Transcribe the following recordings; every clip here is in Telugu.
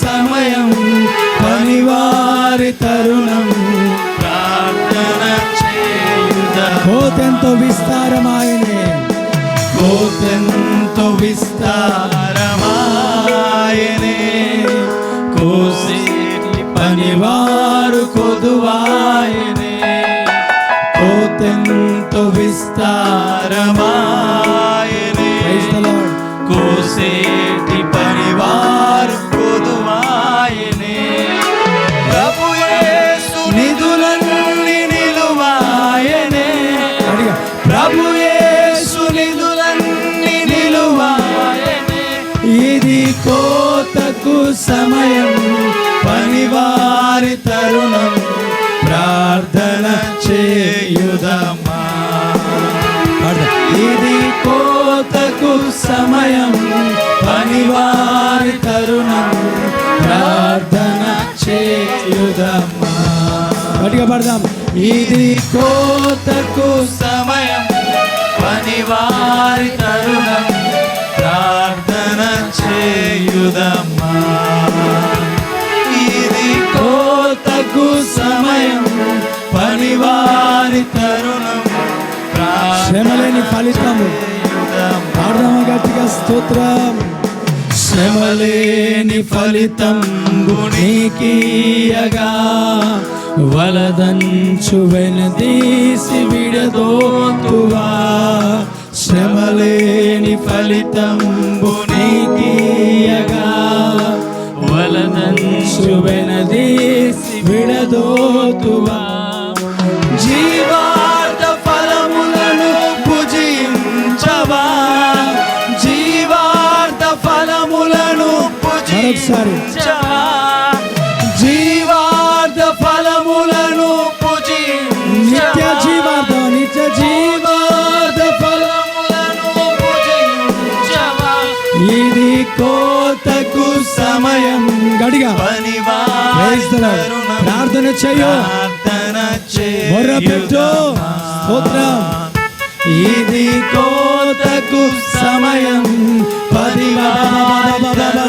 సమయం పనివారి తరుణం ప్రార్థన చేయుద. కోతెంతో విస్తారమాయనే కోతెంతో విస్తారమాయనే కోసేటి పనివారు కొదువాయనే కోతెంతో విస్తారమాయనే Praise ఇది కోతకు సమయం పనివారి తరుణం ప్రార్థన చేయుదమా. ఇది కోతకు సమయం పనివారి తరుణం ప్రార్థన చేయుదమా. గట్టిగా పడదాం. ఇది కోతకు సమయం పనివారి తరుణం చేయుదమ్మా ఇది కోతకు సమయం పనివారి తరుణం. శ్రమలేని ఫలితము. పాడదామా గట్టిగా స్తోత్రం. శ్రమలేని ఫలితం గుణికీయగా వలదంచు వెనదీసి విడదోతువా. శ్రమలేని ఫలితం గుణికీయగా వలదంచు వెనదీసి విడదోతువా జీవార్థ ఫలములను భుజించవా జీవార్థ ఫలములను మరొకసారి. గడిగా. ప్రార్థన చెయ్యు స్తోత్రం. ఇది కోతకు సమయం. పది ఓ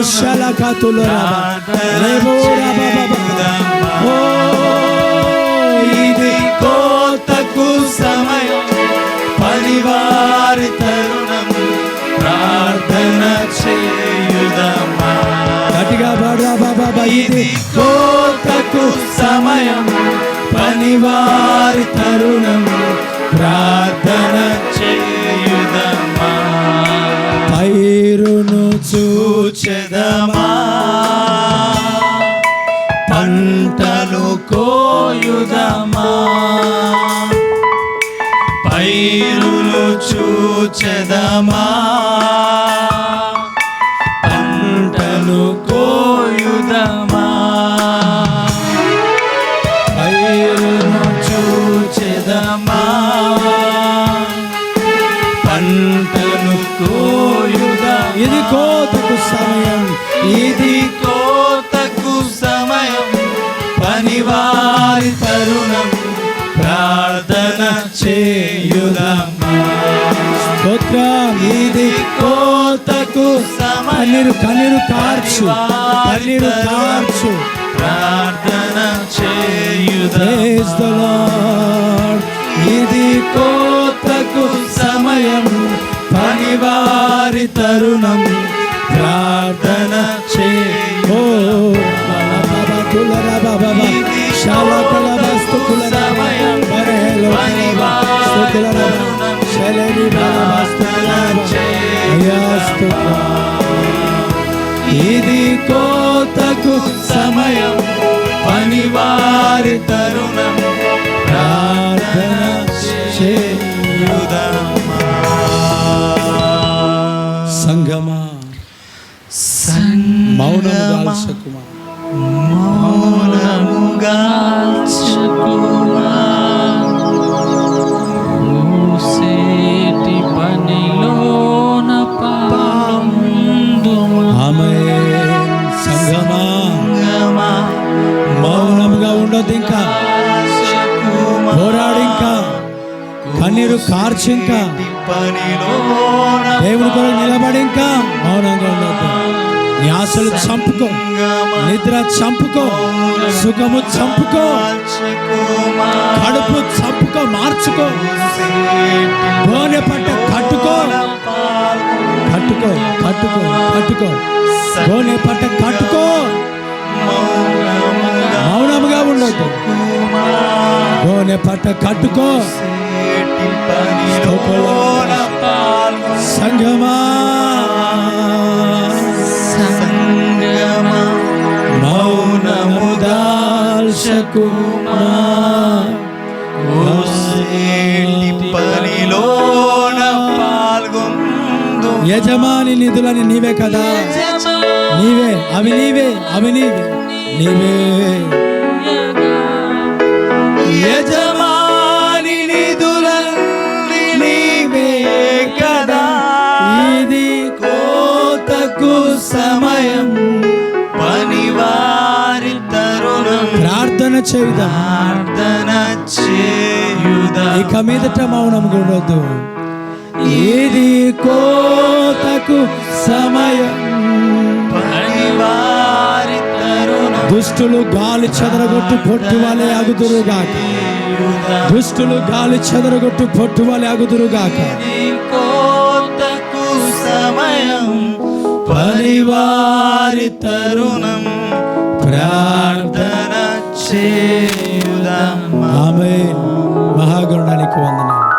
కోతకు సమయం పనివారి తరుణం ప్రార్థన చేయుదమా పైరును చూచెదమా. పంటలు కోయుదమా. పైరులు చూచెదమా. పనివారి తరుణం ప్రార్థన చేయుదమ్మా స్తోత్రం. ఇది కోతకు కన్నీరు కన్నీరు కార్చు కన్నీరు కార్చు. ప్రార్థన Lord. ఇది కోతకు సమయం పనివారి తరుణం. ఇది కోతకు సమయం పనివారి తరుణం. కన్నీరు కార్చి ఇంకా దేవుని కొరకు నిలబడి ఇంకా మౌనంగా ఉండదు నీ ఆశలు చంపుకో. నిద్ర చంపుకో. సుఖము చంపుకో. కడుపు చంపుకో. మార్చుకో. గోనె పట్ట కట్టుకో. కట్టుకో కట్టుకో కట్టుకో. గోనె పట్ట కట్టుకో. మౌనముగా ఉండదు గోనె పట్ట కట్టుకో. సంగమా. మౌనము దాల్చకుమా పనిలోన పాల్గొందు. యజమాని నిధులని నీవే కదా. నీవే అవి నీవే అవి నీవే. నీవే. యజమాని చేయుదాం. ఇక మీదట మౌనం ఉండొద్దు ఇది కోతకు సమయం? దుష్టులు గాలి చెదరగొట్టు పొట్టు వాళ్ళే అగుదురుగాక దుష్టులు గాలి చెదరగొట్టు పొట్టు వాళ్ళే అగుదురుగాక కోతకు సమయం? పనివారి తరుణం ప్రార్థన ఆమె మహాగరుడానికి వందన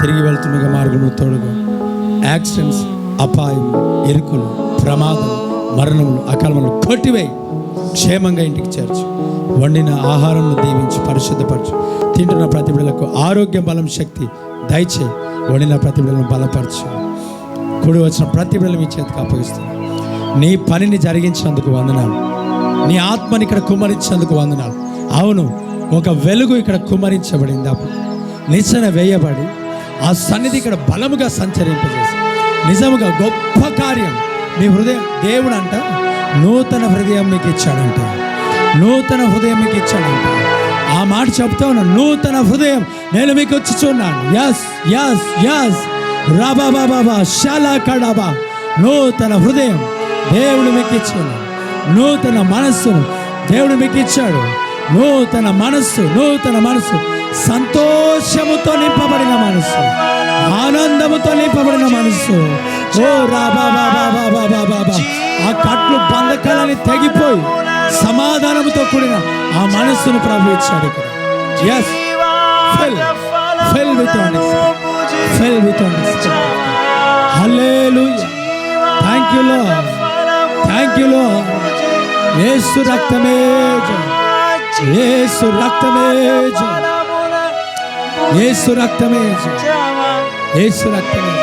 తిరిగి వెళ్తుండగా మార్గము తోడుగా. యాక్సిడెంట్స్ అపాయం ఎరుకులు ప్రమాదం మరణములు అకాలములు కొట్టివేయి క్షేమంగా ఇంటికి చేర్చు. వండిన ఆహారం దీవించి పరిశుద్ధపరచు. తింటున్న ప్రతిబిడలకు ఆరోగ్య ఆరోగ్యం బలం శక్తి దయచేయి వండిన ప్రతిబిడలను బలపరచు. కూడి వచ్చిన ప్రతి మీ చేతికి అప్పగిస్తున్నాను నీ పనిని జరిగించినందుకు వందనాలు. నీ ఆత్మని ఇక్కడ కుమరించేందుకు వందనాలు. అవును ఒక వెలుగు ఇక్కడ కుమరించబడింది అప్పుడు. నిచ్చెన వేయబడి ఆ సన్నిధి ఇక్కడ బలముగా సంచరింపజేసి నిజముగా గొప్ప కార్యం మీ హృదయం దేవుడు అంట నూతన హృదయం మీకు ఇచ్చాడంట. నూతన హృదయం మీకు ఇచ్చాడంట. ఆ మాట చెప్తా ఉన్నా నూతన హృదయం నేను మీకు వచ్చి చూన్నాను యస్ యస్ యస్ రాబా బాబా శాలా కడాబా నూతన హృదయం దేవుడు మీకు ఇచ్చున్నాను నూతన మనస్సును దేవుడు మీకు ఇచ్చాడు. నూతన మనస్సు నూతన మనస్సు. సంతోషముతో నింపబడిన మనస్సు. ఆనందముతో నింపబడిన మనస్సు. ఓ రాబా బాబా బాబా బాబా బాబా ఆ కట్లు బంధకాలని తెగిపోయి సమాధానముతో కూడిన ఆ మనస్సును ప్రభు ఇచ్చాడు ఇక్కడ. ఎస్ ఫెల్ ఫెల్ విత్ ఫెల్ విత్ హల్లెలూయా థ్యాంక్ యూ లో థ్యాంక్ యూ లో యేసు రక్తమే యేసు రక్తమే యేసు రక్తమే యేసు రక్తమే